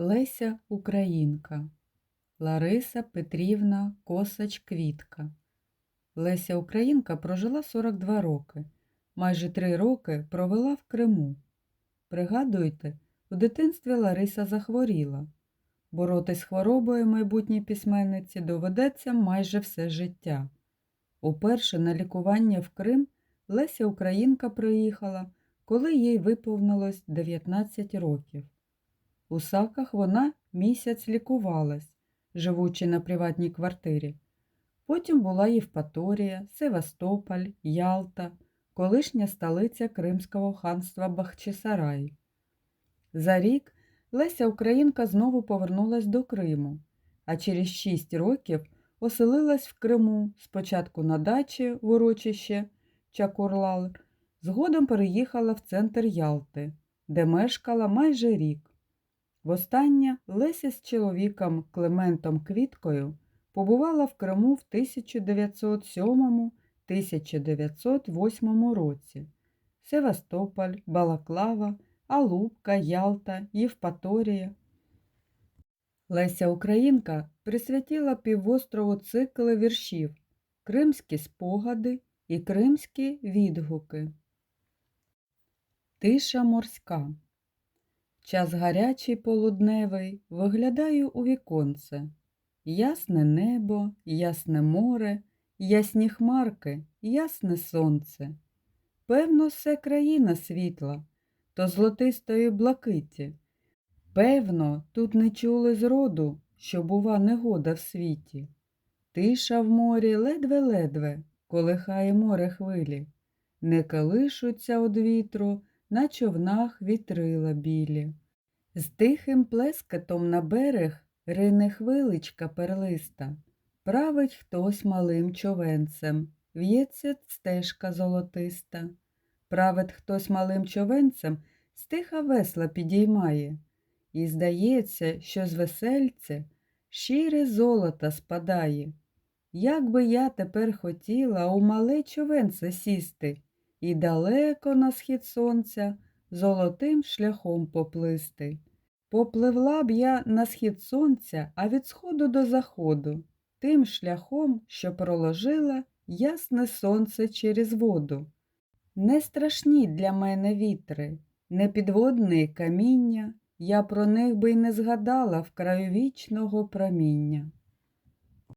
Леся Українка Лариса Петрівна Косач Квітка. Леся Українка прожила 42 роки. Майже три роки провела в Криму. Пригадуйте, у дитинстві Лариса захворіла. Боротись з хворобою майбутній письменниці доведеться майже все життя. Уперше на лікування в Крим Леся Українка приїхала, коли їй виповнилось 19 років. У Саках вона місяць лікувалась, живучи на приватній квартирі. Потім була Євпаторія, Севастополь, Ялта, колишня столиця Кримського ханства Бахчисарай. За рік Леся Українка знову повернулась до Криму, а через шість років оселилась в Криму спочатку на дачі в урочище Чакурлал, згодом переїхала в центр Ялти, де мешкала майже рік. Востаннє Леся з чоловіком Клементом Квіткою побувала в Криму в 1907-1908 році. Севастополь, Балаклава, Алупка, Ялта, Євпаторія. Леся Українка присвятила півострову цикли віршів Кримські спогади і Кримські відгуки. Тиша морська. Час гарячий полудневий, виглядаю у віконце. Ясне небо, ясне море, ясні хмарки, ясне сонце. Певно, все країна світла, то золотистої блакиті. Певно, тут не чули зроду, що бува негода в світі. Тиша в морі ледве-ледве, колихає море хвилі, не колишуться од вітру, на човнах вітрила білі. З тихим плескатом на берег рине хвиличка перлиста, править хтось малим човенцем, в'ється стежка золотиста. Править хтось малим човенцем, стиха весла підіймає, і здається, що з весельця щире золота спадає. Як би я тепер хотіла у мале човенце сісти і далеко на схід сонця золотим шляхом поплисти. Попливла б я на схід сонця, а від сходу до заходу, тим шляхом, що проложила ясне сонце через воду. Не страшні для мене вітри, не підводне каміння, я про них би й не згадала в краю вічного проміння.